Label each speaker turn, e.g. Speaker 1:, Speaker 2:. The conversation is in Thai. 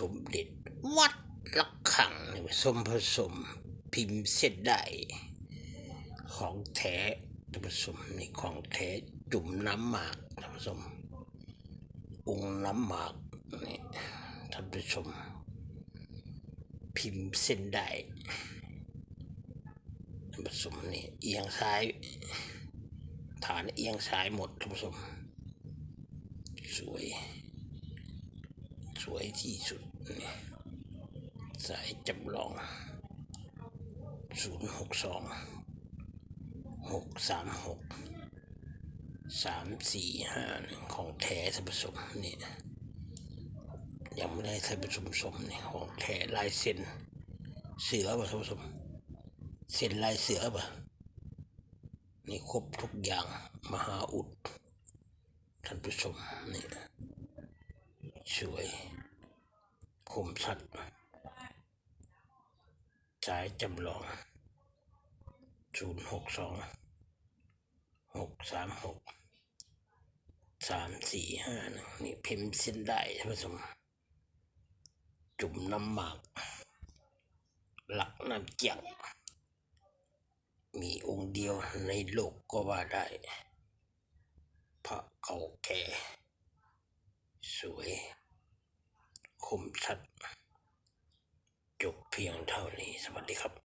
Speaker 1: สมเด็จ วัดละขังนี่ผสมผสมพิมพ์เส้นได้ ของแท้ท่านผู้ชมนี่ของแท้จุ่มน้ำหมากท่านผู้ชมองน้ำหมากนี่ท่านผู้ชม พิมพ์เส้นได้ท่านผู้ชมนี่เอียงซ้าย ฐานเอียงซ้ายหมดท่านผู้ชมสวย สวยที่สุดนี่สายจำลองศูนย์หกสองหกสามหกสามสี่ห้าหนึ่งของแท้ท่านผู้ชมนี่ยังไม่ได้ท่านผู้ชมชมนี่ของแท้ลายเซ็นเสือป่ะท่านผู้ชมเซ็นลายเสือป่ะนี่ครบทุกอย่างมหาอุดท่านผู้ชมนี่ สวยคมชัดสายจำลองศูนย์หกสองหกสามหกสามสี่ห้าหนึ่งนี่พิมพ์เส้นได้ท่านผู้ชมจุ่มน้ำหมาก หลักน้ำเจียงมีองค์เดียวในโลกก็ว่าได้ พระเก่าแก่สวย คมชัด จบเพียงเท่านี้สวัสดีครับ